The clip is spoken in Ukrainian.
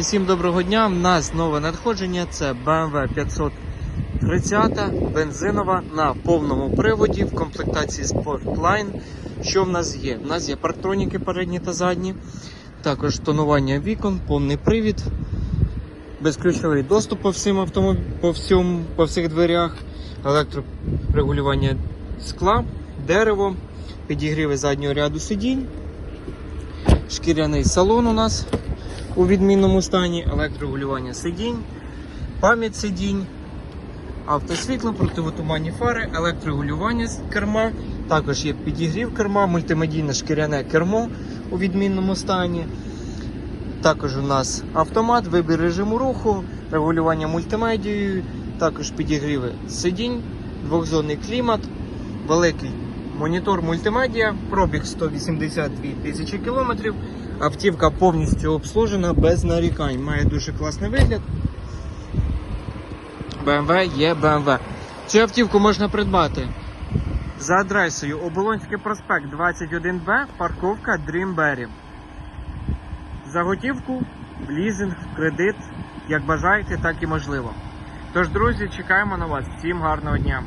Всім доброго дня. В нас нове надходження. Це BMW 530 бензинова на повному приводі в комплектації Sportline. Що в нас є? В нас є парктроніки передні та задні, також тонування вікон, повний привід, безключовий доступ по всім автомоб... по, всьому... по всіх дверях, електрорегулювання скла, дерево, підігріви заднього ряду сидінь, шкіряний салон у нас у відмінному стані, електрорегулювання сидінь, пам'ять сидінь, автосвітло, противотуманні фари, електрорегулювання керма, також є підігрів керма, мультимедійне шкіряне кермо у відмінному стані. Також у нас автомат, вибір режиму руху, регулювання мультимедією, також підігріви сидінь, двохзонний клімат, великий монітор мультимедіа, пробіг 182 тисячі кілометрів. Автівка повністю обслужена без нарікань. Має дуже класний вигляд. BMW є BMW. Цю автівку можна придбати за адресою Оболонський проспект 21Б, парковка Dreamberry. За готівку, лізинг, кредит, як бажаєте, так і можливо. Тож, друзі, чекаємо на вас. Всім гарного дня!